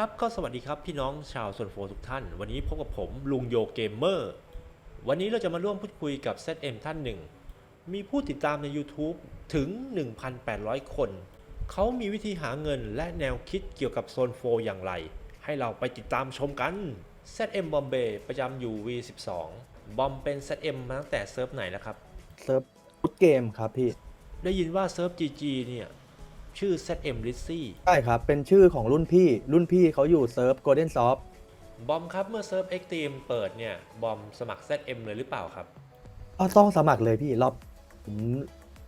ครับก็สวัสดีครับพี่น้องชาวส่วนโฟทุกท่าน วันนี้พบกับผมลุงโยเกมเมอร์ วันนี้เราจะมาร่วมพูดคุยกับ ZM ท่านหนึ่ง มีผู้ติดตามใน YouTube ถึง 1,800 คน เขามีวิธีหาเงินและแนวคิดเกี่ยวกับโซนโฟอย่างไร ให้เราไปติดตามชมกัน ZM Bombay ประจำอยู่ V12 บอมเป็น ZM มาตั้งแต่เซิร์ฟไหนแล้วครับ เซิร์ฟฟุตเกมครับพี่ ได้ยินว่าเซิร์ฟ GG เนี่ย ชื่อ ZM l i z z y ใช่ครับ เป็นชื่อของรุ่นพี่ รุ่นพี่เขาอยู่เซิร์ฟ Golden Soft บอมครับ เมื่อเซิร์ฟ Extreme เปิดเนี่ย บอมสมัคร ZM เลยหรือเปล่าครับอ๋อต้องสมัครเลยพี่รอบผม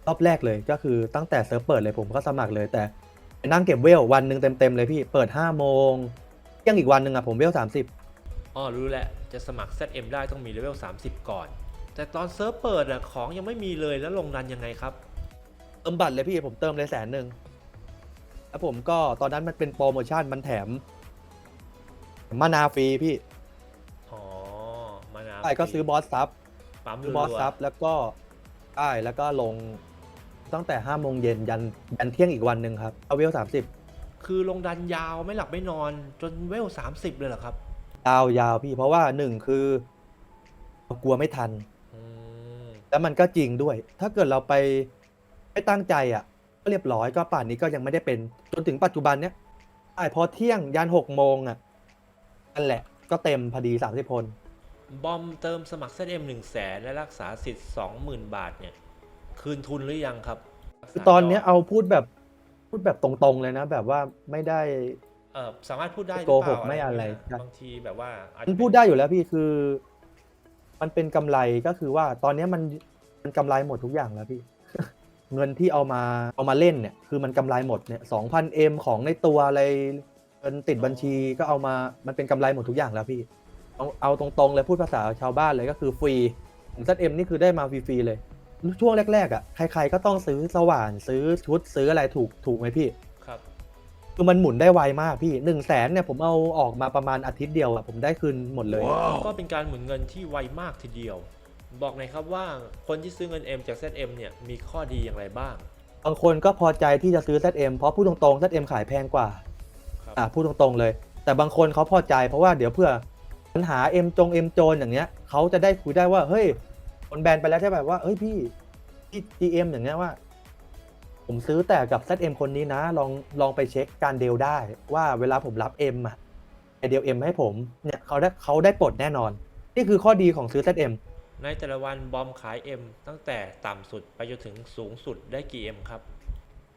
รอบแรกเลยก็คือตั้งแต่เซิร์ฟเปิดเลยผมก็สมัครเลยแต่ไปนั่งเก็บเวลวันหนึ่งเต็มๆเลยพี่เปิด5โมงเที่ยังอีกวันหนึ่งอะผมเวล30อ๋อรู้แล้วจะสมัคร ZM ได้ต้องมีเลเวล30 ก่อน แต่ตอนเซิร์ฟเปิดอะของยังไม่มีเลยแล้วลงดันยังไงครับเติมบัตรเลยพี่ผมเติมเลยแสนหนึ่ง แล้วผมก็ตอนนั้นมันเป็นโปรโมชั่นมันแถมมานาฟรีพี่อ๋อมานาใช่ก็ซื้อบอสซับปั๊มซื้อบอสรัวซับแล้วก็ใช่แล้วก็ลงตั้งแต่5โมงเย็นยันยันเที่ยงอีกวันหนึ่งครับเอาเวล30คือลงดันยาวไม่หลับไม่นอนจนเวล30เลยเหรอครับ ยาวยาวพี่เพราะว่าหนึ่งคือเรากลัวไม่ทันอืมแล้วมันก็จริงด้วย ถ้าเกิดเราไปไม่ตั้งใจอะ ก็เรียบร้อยก็ป่านนี้ก็ยังไม่ได้เป็นจนถึงปัจจุบันเนี้ยไอ้พอเที่ยงยันหกโมงอะนั่นแหละ ก็เต็มพอดีสามสิบคน บอมเติมสมัคร ZM 1 0 0 0 0แสนและรักษาสิทธิ์20,000บาทเนี่ย คืนทุนหรือยังครับคือตอนเนี้ยเอาพูดแบบพูดแบบตรงๆเลยนะ แบบว่าไม่ได้ เออสามารถพูดได้หรือโกเปหล่ากไม่อะไรเงี้ยบางทีแบบว่าอาจจะมันพูดได้อยู่แล้วพี่คือ มันเป็นกำไรก็คือว่าตอนเนี้ยมันมันกำไรหมดทุกอย่างแล้วพี่ เงินที่เอามาเอามาเล่นเนี่ยคือมันกำไรหมดเนี่ยสองพันเอ็มของในตัวอะไรเงินติดบัญชีก็เอามามันเป็นกำไรหมดทุกอย่างแล้วพี่เอาเอาตรงๆเลยพูดภาษาชาวบ้านเลยก็คือฟรีผมซัดเอ็มนี่คือได้มาฟรีๆเลย ช่วงแรกๆอะใครๆก็ต้องซื้อสว่านซื้อชุดซื้ออะไรถูกถูกไหมพี่ครับคือมันหมุนได้ไวมากพี่หนึ่งแสนเนี่ยผมเอาออกมาประมาณอาทิตย์เดียวอะผมได้คืนหมดเลย ก็เป็นการหมุนเงินที่ไวมากทีเดียว บอกหน่อยครับว่าคนที่ซื้อเงิน M จาก ZM เนี่ยมีข้อดีอย่างไรบ้าง บางคนก็พอใจที่จะซื้อ ZM เพราะพูดตรงๆ ZM ขายแพงกว่าครับ อะพูดตรงๆเลย แต่บางคนเขาพอใจเพราะว่าเดี๋ยวเพื่อปัญหา M จง M โจนอย่างเงี้ยเขาจะได้คุยได้ว่าเฮ้ยคนแบนไปแล้วใช่แบบว่าเฮ้ยพี่พี่ GM อย่างเงี้ยว่า ผมซื้อแต่กับ ZM คนนี้นะลองลองไปเช็คการเดลได้ ว่าเวลาผมรับ M อะไอเดล M ให้ผมเนี่ยเขาได้เขาได้ปลดแน่นอน นี่คือข้อดีของซื้อ ZM ในแต่ละวันบอมขาย M ตั้งแต่ต่ำสุดไปจนถึงสูงสุดได้กี่ M ครับ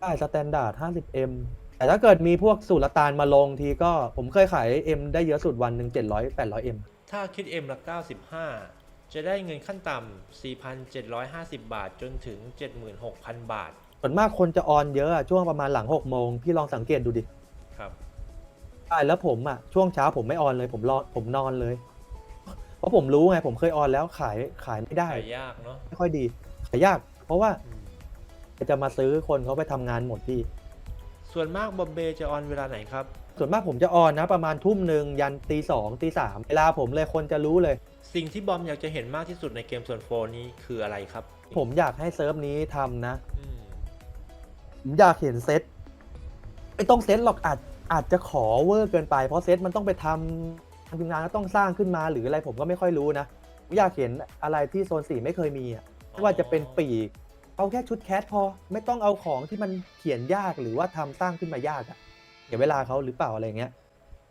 ได้สแตนดาร์ด 50M แต่ถ้าเกิดมีพวกสูตรละตาลมาลงทีก็ผมเคยขาย M ได้เยอะสุดวันหนึ่ง700 800M ถ้าคิด M ละ 95 จะได้เงินขั้นต่ำ4,750 บาทจนถึง 76,000 บาท ส่วนมากคนจะออนเยอะอะช่วงประมาณหลัง6โมงพี่ลองสังเกตดูดิครับ ใช่แล้วผมอะช่วงเช้าผมไม่ออนเลยผมรอผมนอนเลย เพราะผมรู้ไงผมเคยออนแล้วขายขายไม่ได้ ขายยากเนาะ ไม่ค่อยดีขายยาก เพราะว่าอืม จะมาซื้อคนเขาไปทำงานหมดพี่ ส่วนมากบอมเบย์จะออนเวลาไหนครับ ส่วนมากผมจะออนนะ ประมาณทุ่มหนึ่งยันตีสองตีสามเวลาผมเลยคนจะรู้เลย สิ่งที่บอมอยากจะเห็นมากที่สุดในเกมส่วนโฟนี้คืออะไรครับผมอยากให้เซิร์ฟนี้ทำนะ อืมผมอยากเห็นเซตไม่ต้องเซตหรอกอาจอาจจะขอเวอร์เกินไป เพราะเซตมันต้องไปทำ ทางทีมงานก็ต้องสร้างขึ้นมาหรืออะไรผมก็ไม่ค่อยรู้นะผมอยากเห็นอะไรที่โซนสี่ไม่เคยมีอะไม่ว่าจะเป็นปีกเอาแค่ชุดแคสพอไม่ต้องเอาของที่มันเขียนยากหรือว่าทำสร้างขึ้นมายากอะเสียเวลาเขาหรือเปล่าอะไรเงี้ย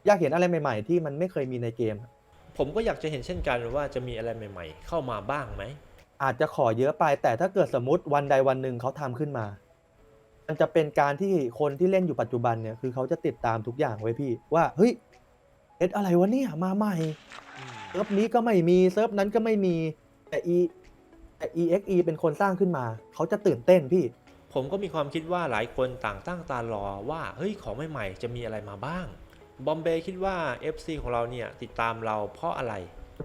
อยากเห็นอะไรใหม่ ๆ ที่มันไม่เคยมีในเกม ผมก็อยากจะเห็นเช่นกันว่าจะมีอะไรใหม่ ๆ เข้ามาบ้างไหม อาจจะขอเยอะไป แต่ถ้าเกิดสมมติวันใดวันหนึ่งเขาทำขึ้นมา มันจะเป็นการที่คนที่เล่นอยู่ปัจจุบันเนี่ยคือเขาจะติดตามทุกอย่างไว้พี่ ว่าเฮ้ย เอ็ดอะไรวะเนี่ยมาใหม่อืมเซิร์ฟนี้ก็ไม่มีเซิร์ฟนั้นก็ไม่มีแต่ e แต่ exe เป็นคนสร้างขึ้นมา เขาจะตื่นเต้นพี่ ผมก็มีความคิดว่าหลายคนต่างตั้งตารอว่าเฮ้ยของใหม่ๆจะมีอะไรมาบ้าง บอมเบย์คิดว่า FC ของเราเนี่ยติดตามเราเพราะอะไร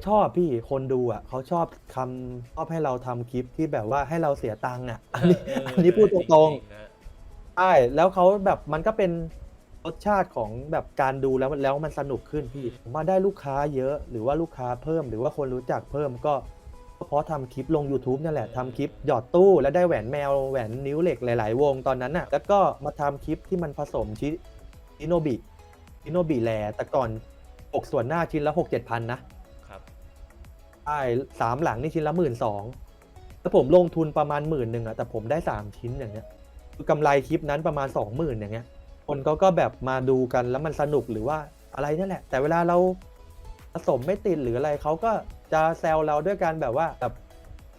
ชอบพี่คนดูอะเขาชอบคำชอบให้เราทำคลิปที่แบบว่าให้เราเสียตังค์อะอันนี้เอออันนี้พูดตรงๆนะๆใช่แล้วเขาแบบมันก็เป็น รสชาติของแบบการดูแล้วแล้วมันสนุกขึ้นพี่ผมมาได้ลูกค้าเยอะ หรือว่าลูกค้าเพิ่ม หรือว่าคนรู้จักเพิ่มก็ก็เพราะทำคลิปลง YouTube นั่นแหละทำคลิปหยอดตู้แล้วได้แหวนแมวแหวนนิ้วเหล็กหลาย ๆ วงตอนนั้นน่ะแล้วก็มาทำคลิปที่มันผสมชิชิโนบิอิโนบิแลแต่ก่อนปกส่วนหน้าชิ้นละหกเจ็ดพันนะครับใช่สามหลังนี่ชิ้นละหมื่นสองแล้วผมลงทุนประมาณหมื่นหนึ่งอะแต่ผมได้สามชิ้นอย่างเงี้ยคือกำไรคลิปนั้นประมาณสองหมื่นอย่างเงี้ย คนเขาก็แบบมาดูกันแล้วมันสนุกหรือว่าอะไรนั่นแหละ แต่เวลาเราผสมไม่ติดหรืออะไรเขาก็จะแซวเราด้วยการแบบว่าแบบ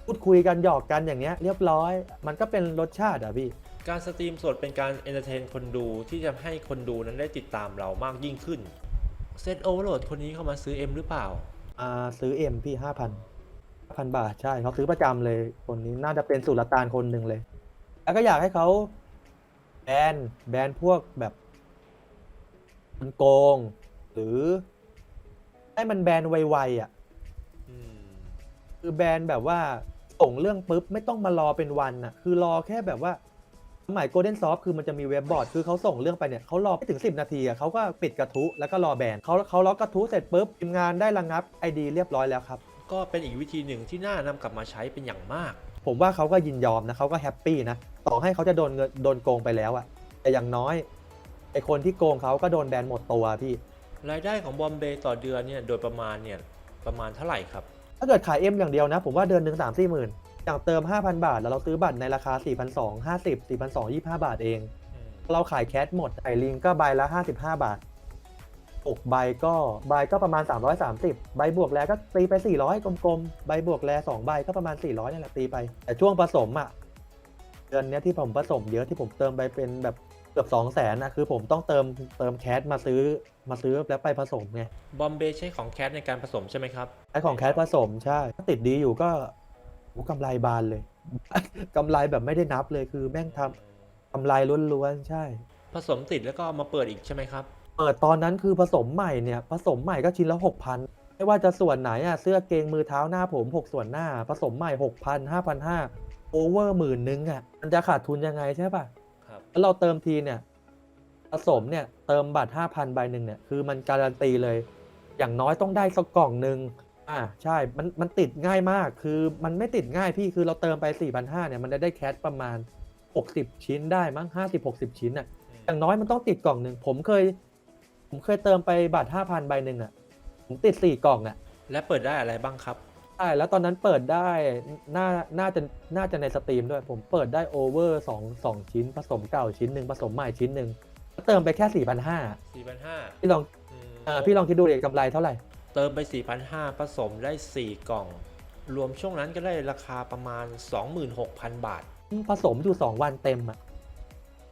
พูดคุยกันหยอกกันอย่างเงี้ย เรียบร้อย มันก็เป็นรสชาติอะพี่ การสตรีมสดเป็นการเอนเตอร์เทนคนดูที่จะให้คนดูนั้นได้ติดตามเรามากยิ่งขึ้นเซตโอเวอร์โหลดคนนี้เข้ามาซื้อ M หรือเปล่า อ่าซื้อเอ็มพี่ห้าพันพันบาทใช่เขาซื้อประจำเลยคนนี้น่าจะเป็นสุลต่านคนหนึ่งเลย แล้วก็อยากให้เขา แบนแบนพวกแบบมันโกง หรือ ให้มันแบนไวๆอะ อืมคือแบนแบบว่าส่งเรื่องปุ๊บไม่ต้องมารอเป็นวันอะ คือรอแค่แบบว่าสมัย Golden Soft คือมันจะมีเว็บบอร์ดคือเขาส่งเรื่องไปเนี่ยเขารอไม่ถึง 10 นาทีอะเขาก็ปิดกระทุแล้วก็รอแบนเขาเขาล็อกกระทุเสร็จปุ๊บทีมงานได้ระงับไอดีเรียบร้อยแล้วครับ ก็เป็นอีกวิธีหนึ่งที่น่านำกลับมาใช้เป็นอย่างมาก ผมว่าเขาก็ยินยอมนะเขาก็แฮปปี้นะต่อให้เขาจะโดนเงินโดนโกงไปแล้วอะแต่อย่างน้อยไอคนที่โกงเขาก็โดนแบนหมดตัวพี่ รายได้ของบอมเบย์ต่อเดือนเนี่ยโดยประมาณเนี่ยประมาณเท่าไหร่ครับ ถ้าเกิดขายเอ็มอย่างเดียวนะ ผมว่าเดือนหนึ่งสามสี่หมื่นอย่างเติม 5,000 บาท แล้วเราซื้อบัตรในราคา 4 2 0 0 50 4 2 0 25 บาทเองอืมเราขายแคชหมดไอลิงก็ใบละ 55 บาท 6 ใบก็ใบก็ประมาณ 330 ใบบวกแล้วก็ตีไป 400 กลมๆ ใบบวกแล้ว2ใบก็ประมาณ 400นี่แหละตีไป แต่ช่วงผสมอะเดือนเนี้ยที่ผมผสมเยอะที่ผมเติมไปเป็นแบบเกือบ 2 0 0แสนนะคือผมต้องเติมเติมแคชมาซื้อมาซื้อแล้วไปผสมไงบอมเบย์ใช้ของแคทในการผสมใช่ไหมครับไอของแคชผสมใช่ถ้าติดดีอยู่ก็โอ้กำไรบานเลย กำไรแบบไม่ได้นับเลยคือแม่งทำกำไรล้วนๆใช่ ผสมติดแล้วก็เอามาเปิดอีกใช่ไหมครับ เปิดตอนนั้นคือผสมใหม่เนี่ยผสมใหม่ก็ชิ้นละหกพันไม่ว่าจะส่วนไหนอะเสื้อเกงมือเท้าหน้าผมหกส่วนหน้า ผสมใหม่หกพันห้าพันห้าโอเวอร์หมื่นนึงอะมันจะขาดทุนยังไงใช่ป่ะครับแล้วเราเติมทีเนี่ยผสมเนี่ยเติมบัตรห้าพันใบหนึ่งเนี่ยคือมันการันตีเลย อย่างน้อยต้องได้สักกล่องหนึ่งอ่าใช่มันมันติดง่ายมากคือมันไม่ติดง่ายพี่คือเราเติมไป4 5 0 0เนี่ยมันจะได้แคชประมาณ 60 ชิ้นได้มั้ง50-60 ชิ้นอะอย่างน้อยมันต้องติดกล่องหนึ่งผมเคย ผมเคยเติมไปบัตร5,000ใบหนึ่งอะ ผมติด4กล่องอะ และเปิดได้อะไรบ้างครับ ใช่แล้วตอนนั้นเปิดได้น่าน่าจะน่าจะในสตรีมด้วย ผมเปิดได้โอเวอร์สองสองชิ้น ผสมเก่าชิ้นหนึ่งผสมใหม่ชิ้นหนึ่งแล้วเติมไปแค่4 5 0 0 4,500พี่ลองอืมอ่าพี่ลองคิดดูเด็กกำไรเท่าไหร่เติมไป 4,500ผสมได้ 4 กล่อง รวมช่วงนั้นก็ได้ราคาประมาณ 26,000 บาท ผสมอยู่2วันเต็มอะ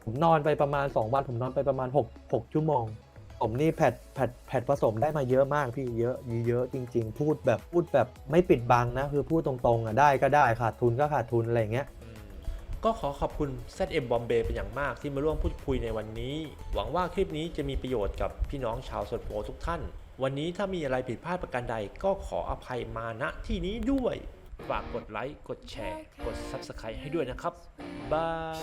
ผมนอนไปประมาณ2วัน ผมนอนไปประมาณ6 6ชั่วโมงผ มนี่แพทแพทแพทผสมได้มาเยอะมากพี่เยอะเยอะจริง ๆ พูดแบบพูดแบบไม่ปิดบังนะ คือพูดตรงๆอะได้ก็ได้ขาดทุนก็ขาดทุนอะไรเงี้ยก็ขอขอบคุณ ZM Bombay เป็นอย่างมากที่มาร่วมพูดคุยในวันนี้ หวังว่าคลิปนี้จะมีประโยชน์กับพี่น้องชาวสวนโพทุกท่าน วันนี้ถ้ามีอะไรผิดพลาดประการใดก็ขออภัยมาณที่นี้ด้วย ฝากกดไลค์ กดแชร์ กด Subscribe ให้ด้วยนะครับ บาย